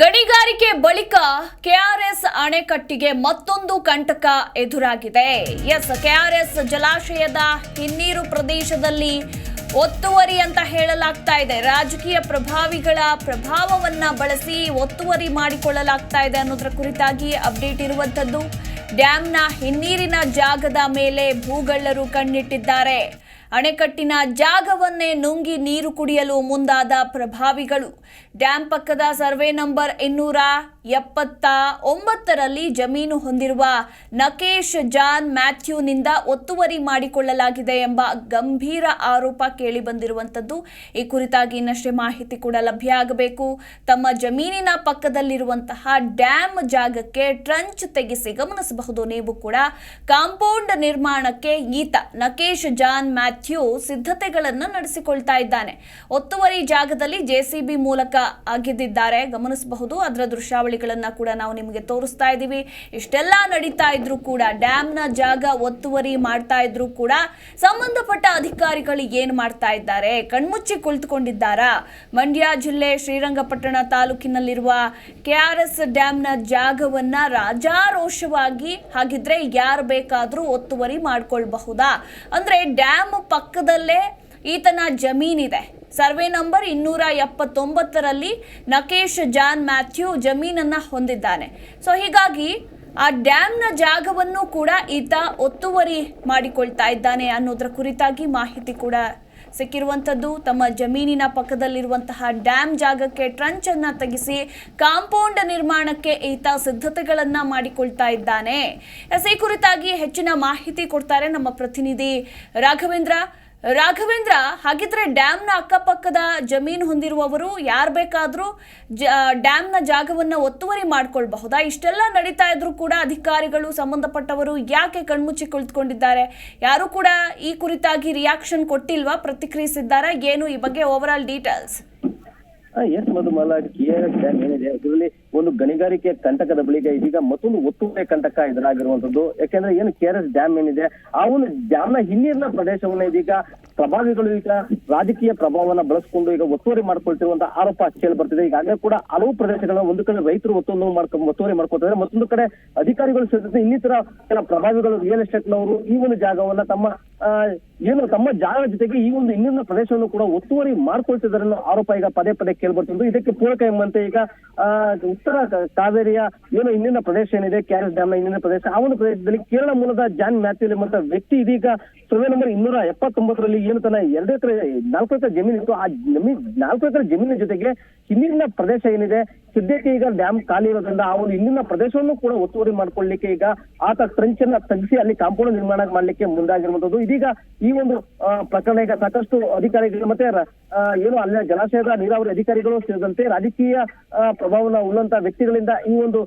ಗಣಿಗಾರಿಕೆ ಬಳಿಕ ಕೆಆರ್ಎಸ್ ಅಣೆಕಟ್ಟಿಗೆ ಮತ್ತೊಂದು ಕಂಟಕ ಎದುರಾಗಿದೆ. ಎಸ್, ಕೆಆರ್ಎಸ್ ಜಲಾಶಯದ ಹಿನ್ನೀರು ಪ್ರದೇಶದಲ್ಲಿ ಒತ್ತುವರಿ ಅಂತ ಹೇಳಲಾಗ್ತಾ ಇದೆ. ರಾಜಕೀಯ ಪ್ರಭಾವಿಗಳ ಪ್ರಭಾವವನ್ನ ಬಳಸಿ ಒತ್ತುವರಿ ಮಾಡಿಕೊಳ್ಳಲಾಗ್ತಾ ಇದೆ ಅನ್ನೋದರ ಕುರಿತಾಗಿ ಅಪ್ಡೇಟ್ ಇರುವಂತದ್ದು ಡ್ಯಾಂನ ಹಿನ್ನೀರಿನ ಜಾಗದ ಮೇಲೆ ಭೂಗಳ್ಳರು ಕಣ್ಣಿಟ್ಟಿದ್ದಾರೆ. ಅಣೆಕಟ್ಟಿನ ಜಾಗವನ್ನೇ ನುಂಗಿ ನೀರು ಕುಡಿಯಲು ಮುಂದಾದ ಪ್ರಭಾವಿಗಳು. ಡ್ಯಾಂ ಪಕ್ಕದ ಸರ್ವೆ ನಂಬರ್ ಇನ್ನೂರ ಎಪ್ಪತ್ತ ಒಂಬತ್ತರಲ್ಲಿ ಜಮೀನು ಹೊಂದಿರುವ ನಕೇಶ್ ಜಾನ್ ಮ್ಯಾಥ್ಯೂನಿಂದ ಒತ್ತುವರಿ ಮಾಡಿಕೊಳ್ಳಲಾಗಿದೆ ಎಂಬ ಗಂಭೀರ ಆರೋಪ ಕೇಳಿಬಂದಿರುವಂಥದ್ದು. ಈ ಕುರಿತಾಗಿ ಇನ್ನಷ್ಟೇ ಮಾಹಿತಿ ಕೂಡ ಲಭ್ಯ ಆಗಬೇಕು. ತಮ್ಮ ಜಮೀನಿನ ಪಕ್ಕದಲ್ಲಿರುವಂತಹ ಡ್ಯಾಮ್ ಜಾಗಕ್ಕೆ ಟ್ರಂಚ್ ತೆಗೆಸಿ ಗಮನಿಸಬಹುದು. ನೀವು ಕೂಡ ಕಾಂಪೌಂಡ್ ನಿರ್ಮಾಣಕ್ಕೆ ಈತ ನಕೇಶ್ ಜಾನ್ ಮ್ಯಾಥ್ಯೂ ಸಿದ್ಧತೆಗಳನ್ನು ನಡೆಸಿಕೊಳ್ತಾ ಇದ್ದಾನೆ. ಒತ್ತುವರಿ ಜಾಗದಲ್ಲಿ ಜೆಸಿಬಿ ಮೂಲಕ ಅಗೆದಿದ್ದಾರೆ. ಗಮನಿಸಬಹುದು, ಅದರ ದೃಶ್ಯಾವಳಿಗಳನ್ನ ಕೂಡ ನಾವು ನಿಮಗೆ ತೋರಿಸ್ತಾ ಇದ್ದೀವಿ. ಇಷ್ಟೆಲ್ಲ ನಡೀತಾ ಇದ್ರು ಕೂಡ, ಡ್ಯಾಮ್ನ ಜಾಗ ಒತ್ತುವರಿ ಮಾಡ್ತಾ ಇದ್ರು ಕೂಡ ಸಂಬಂಧಪಟ್ಟ ಅಧಿಕಾರಿಗಳು ಏನ್ ಮಾಡ್ತಾ ಇದ್ದಾರೆ? ಕಣ್ಮುಚ್ಚಿ ಕುಳಿತುಕೊಂಡಿದ್ದಾರಾ? ಮಂಡ್ಯ ಜಿಲ್ಲೆ ಶ್ರೀರಂಗಪಟ್ಟಣ ತಾಲೂಕಿನಲ್ಲಿರುವ ಕೆಆರ್ಎಸ್ ಡ್ಯಾಮ್ನ ಜಾಗವನ್ನ ರಾಜಾರೋಷವಾಗಿ ಹಾಗಿದ್ರೆ ಯಾರು ಬೇಕಾದರೂ ಒತ್ತುವರಿ ಮಾಡ್ಕೊಳ್ಬಹುದಾ? ಅಂದ್ರೆ ಡ್ಯಾಮ್ ಪಕ್ಕದಲ್ಲೇ ಈತನ ಜಮೀನಿದೆ. ಸರ್ವೆ ನಂಬರ್ ಇನ್ನೂರ ಎಪ್ಪತ್ತೊಂಬತ್ತರಲ್ಲಿ ನಕೇಶ್, ಜಾನ್, ಮ್ಯಾಥ್ಯೂ ಜಮೀನನ್ನ ಹೊಂದಿದ್ದಾನೆ. ಸೊ, ಹೀಗಾಗಿ ಆ ಡ್ಯಾಮ್ನ ಜಾಗವನ್ನು ಕೂಡ ಈತ ಒತ್ತುವರಿ ಮಾಡಿಕೊಳ್ತಾ ಇದ್ದಾನೆ ಅನ್ನೋದರ ಕುರಿತಾಗಿ ಮಾಹಿತಿ ಕೂಡ ಸಿಕ್ಕಿರುವಂಥದ್ದು. ತಮ್ಮ ಜಮೀನಿನ ಪಕ್ಕದಲ್ಲಿರುವಂತಹ ಡ್ಯಾಮ್ ಜಾಗಕ್ಕೆ ಟ್ರಂಚ್ ಅನ್ನ ತೆಗೆಸಿ ಕಾಂಪೌಂಡ್ ನಿರ್ಮಾಣಕ್ಕೆ ಈತ ಸಿದ್ಧತೆಗಳನ್ನ ಮಾಡಿಕೊಳ್ತಾ ಇದ್ದಾನೆ. ಈ ಕುರಿತಾಗಿ ಹೆಚ್ಚಿನ ಮಾಹಿತಿ ಕೊಡ್ತಾರೆ ನಮ್ಮ ಪ್ರತಿನಿಧಿ ರಾಘವೇಂದ್ರ. ರಾಘವೇಂದ್ರ, ಹಾಗಿದ್ರೆ ಡ್ಯಾಮ್ನ ಅಕ್ಕಪಕ್ಕದ ಜಮೀನು ಹೊಂದಿರುವವರು ಯಾರು ಬೇಕಾದರೂ ಜ ಡ್ಯಾಮ್ನ ಜಾಗವನ್ನು ಒತ್ತುವರಿ ಮಾಡ್ಕೊಳ್ಬಹುದಾ? ಇಷ್ಟೆಲ್ಲ ನಡೀತಾ ಇದ್ರು ಕೂಡ ಅಧಿಕಾರಿಗಳು ಸಂಬಂಧಪಟ್ಟವರು ಯಾಕೆ ಕಣ್ಮುಚ್ಚಿ ಕುಳಿತುಕೊಂಡಿದ್ದಾರೆ? ಯಾರು ಕೂಡ ಈ ಕುರಿತಾಗಿ ರಿಯಾಕ್ಷನ್ ಕೊಟ್ಟಿಲ್ವಾ? ಪ್ರತಿಕ್ರಿಯಿಸಿದ್ದಾರಾ? ಏನು ಈ ಬಗ್ಗೆ ಓವರ್ ಆಲ್ ಡೀಟೇಲ್ಸ್ ಎಸ್ ಒಂದು ಗಣಿಗಾರಿಕೆ ಕಂಟಕದ ಬಳಿಕ ಇದೀಗ ಮತ್ತೊಂದು ಒತ್ತುವರಿ ಕಂಟಕ ಎದುರಾಗಿರುವಂತದ್ದು ಯಾಕೆಂದ್ರೆ ಏನು ಎಸ್ ಡ್ಯಾಮ್ ಏನಿದೆ ಆ ಒಂದು ಡ್ಯಾಮ್ನ ಹಿನ್ನೀರಿನ ಪ್ರದೇಶವನ್ನ ಇದೀಗ ಪ್ರಭಾವಿಗಳು ಈಗ ರಾಜಕೀಯ ಪ್ರಭಾವವನ್ನ ಬಳಸಿಕೊಂಡು ಈಗ ಒತ್ತುವರಿ ಮಾಡ್ಕೊಳ್ತಿರುವಂತ ಆರೋಪ ಕೇಳಿ ಬರ್ತಿದೆ. ಈಗಾಗಲೇ ಕೂಡ ಹಲವು ಪ್ರದೇಶಗಳನ್ನ ಒಂದು ಕಡೆ ರೈತರು ಒತ್ತೊಂದು ಮಾಡ್ಕೊಂಡು ಒತ್ತುವರಿ ಮಾಡ್ಕೊಳ್ತಾರೆ ಮತ್ತೊಂದು ಕಡೆ ಅಧಿಕಾರಿಗಳು ಸೇರಿದಂತೆ ಇನ್ನಿತರ ಕೆಲ ಪ್ರಭಾವಿಗಳು ರಿಯಲ್ ಎಸ್ಟೇಟ್ ನವರು ಈ ಒಂದು ಜಾಗವನ್ನ ತಮ್ಮ ಏನು ತಮ್ಮ ಜಾಗದ ಜೊತೆಗೆ ಈ ಒಂದು ಇನ್ನಿನ ಪ್ರದೇಶವನ್ನು ಕೂಡ ಒತ್ತುವರಿ ಮಾಡ್ಕೊಳ್ತಿದ್ದಾರೆ ಅನ್ನೋ ಆರೋಪ ಈಗ ಪದೇ ಪದೇ ಕೇಳ್ಬರ್ತಿದ್ದು. ಇದಕ್ಕೆ ಪೂರಕ ಎಂಬಂತೆ ಈಗ ಆ, ಉತ್ತರ ಕಾವೇರಿಯ ಏನು ಇನ್ನಿನ ಪ್ರದೇಶ ಏನಿದೆ ಕ್ಯಾರಸ್ ಡ್ಯಾಮ್ ಇಂದಿನ ಪ್ರದೇಶ, ಆ ಒಂದು ಪ್ರದೇಶದಲ್ಲಿ ಕೇರಳ ಮೂಲದ ಜಾನ್ ಮ್ಯಾಥ್ಯೂಲ್ ಎಂಬಂತ ವ್ಯಕ್ತಿ ಇದೀಗ ಸರ್ವೆ ನಂಬರ್ ಇನ್ನೂರ ಎಪ್ಪತ್ತೊಂಬತ್ತರಲ್ಲಿ ಏನು ತನ್ನ ಎರಡು ಎಕರೆ, ನಾಲ್ಕು ಎಕರೆ ಜಮೀನು ಇತ್ತು ಆ ಜಮೀನ್ ನಾಲ್ಕು ಎಕರೆ ಜಮೀನಿನ ಜೊತೆಗೆ ಹಿಂದಿನ ಪ್ರದೇಶ ಏನಿದೆ ಸದ್ಯಕ್ಕೆ ಈಗ ಡ್ಯಾಮ್ ಖಾಲಿ ಇರೋದ್ರಿಂದ ಆ ಒಂದು ಇಲ್ಲಿನ ಪ್ರದೇಶವನ್ನು ಕೂಡ ಒತ್ತುವರಿ ಮಾಡ್ಕೊಳ್ಳಿಕ್ಕೆ ಈಗ ಆತ ಟ್ರೆಂಚ್ ಅನ್ನ ತಗ್ಸಿ ಅಲ್ಲಿ ಕಾಂಪೌಂಡ್ ನಿರ್ಮಾಣ ಮಾಡ್ಲಿಕ್ಕೆ ಮುಂದಾಗಿರುವಂತದ್ದು ಇದೀಗ ಈ ಒಂದು ಪ್ರಕರಣ ಈಗ ಸಾಕಷ್ಟು ಅಧಿಕಾರಿಗಳು ಮತ್ತೆ ಏನು ಅಲ್ಲಿನ ಜಲಾಶಯದ ನೀರಾವರಿ ಅಧಿಕಾರಿಗಳು ಸೇರಿದಂತೆ ರಾಜಕೀಯ ಪ್ರಭಾವನ ಉಳ್ಳಂತ ವ್ಯಕ್ತಿಗಳಿಂದ ಈ ಒಂದು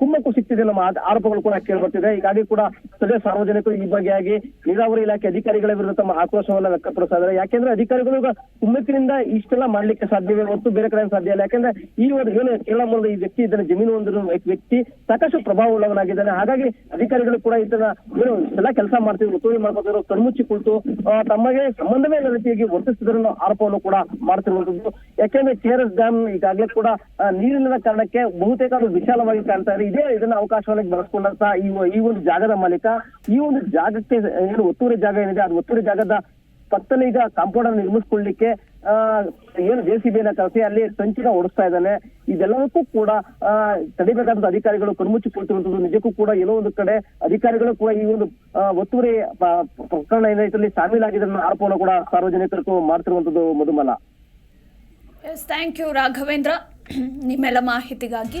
ಕುಮ್ಮಕ್ಕು ಸಿಗ್ತಿದೆ ನಮ್ಮ ಆರೋಪಗಳು ಕೂಡ ಕೇಳಿಬರ್ತಿದೆ. ಹೀಗಾಗಿ ಕೂಡ ಸದ್ಯ ಸಾರ್ವಜನಿಕರು ಈ ಬಗೆಯಾಗಿ ನೀರಾವರಿ ಇಲಾಖೆ ಅಧಿಕಾರಿಗಳ ವಿರುದ್ಧ ತಮ್ಮ ಆಕ್ರೋಶವನ್ನ ವ್ಯಕ್ತಪಡಿಸ್ತಾ ಇದ್ದಾರೆ ಯಾಕೆಂದ್ರೆ ಅಧಿಕಾರಿಗಳು ಈಗ ಕುಮ್ಮಕ್ಕಿನಿಂದ ಇಷ್ಟೆಲ್ಲ ಮಾಡ್ಲಿಕ್ಕೆ ಸಾಧ್ಯವೇ ಹೊತ್ತು ಬೇರೆ ಕಡೆ ಸಾಧ್ಯ ಇಲ್ಲ. ಯಾಕಂದ್ರೆ ಈ ಒಂದು ಏನು ಕೇರಳ ಮೂಲದ ಈ ವ್ಯಕ್ತಿ ಇದನ್ನ ಜಮೀನು ಹೊಂದಿರುವ ವ್ಯಕ್ತಿ ಸಾಕಷ್ಟು ಪ್ರಭಾವ ಉಳ್ಳವನಾಗಿದ್ದಾನೆ ಹಾಗಾಗಿ ಅಧಿಕಾರಿಗಳು ಕೂಡ ಇದನ್ನ ಎಲ್ಲ ಕೆಲಸ ಮಾಡ್ತಿದ್ರು, ಒತ್ತುವರಿ ಮಾಡ್ಕೊತಿದ್ರು, ಕಣ್ಮುಚ್ಚಿ ಕುಳಿತು ತಮಗೆ ಸಂಬಂಧವೇ ಇಲ್ಲ ರೀತಿಯಾಗಿ ವರ್ತಿಸಿದ್ರು ಆರೋಪವನ್ನು ಕೂಡ ಮಾಡ್ತಿರುವಂತದ್ದು ಯಾಕೆಂದ್ರೆ ಕೆಆರ್ಎಸ್ ಡ್ಯಾಮ್ ಈಗಾಗಲೇ ಕೂಡ ನೀರಿನ ಕಾರಣಕ್ಕೆ ಬಹುತೇಕ ಅದು ವಿಶಾಲವಾಗಿ ಕಾಣ್ತಾ ಇದೆ ಇದೇ ಇದನ್ನ ಅವಕಾಶವಾಗಿ ಬಳಸ್ಕೊಂಡಂತ ಈ ಈ ಒಂದು ಜಾಗದ ಮಾಲೀಕ, ಈ ಒಂದು ಜಾಗಕ್ಕೆ ಏನು ಒತ್ತುವರಿ ಜಾಗ ಏನಿದೆ, ಅದು ಒತ್ತುವರಿ ಜಾಗದ ಪಕ್ಕದಲ್ಲಿ ಈಗ ಕಾಂಪೌಂಡ್ ಅನ್ನು ನಿರ್ಮಿಸ್ಕೊಳ್ಳಿಕ್ಕೆ ಏನು ಜೆ ಸಿ ಬಿನ ಕರೆಸಿ ಅಲ್ಲಿ ಸಂಚಿನ ಓಡಿಸ್ತಾ ಇದ್ದಾನೆ. ಇದೆಲ್ಲದಕ್ಕೂ ಕೂಡ ತಡಿಬೇಕಾದಂತ ಅಧಿಕಾರಿಗಳು ಕಣ್ಮುಚ್ಚಿ ಕುಳಿತಿರುವಂತದ್ದು ನಿಜಕ್ಕೂ ಕೂಡ ಏನೋ ಒಂದು ಕಡೆ ಅಧಿಕಾರಿಗಳು ಕೂಡ ಈ ಒಂದು ಒತ್ತುವರಿ ಪ್ರಕರಣ ಏನೈತಲ್ಲಿ ಶಾಮೀಲಾಗಿದೆ ಅನ್ನೋ ಆರೋಪವನ್ನು ಕೂಡ ಸಾರ್ವಜನಿಕರು ಮಾಡ್ತಿರುವಂತದ್ದು ಮಧುಮಲ. Thank you Raghavendra. ನಿಮ್ಮೆಲ್ಲ ಮಾಹಿತಿಗಾಗಿ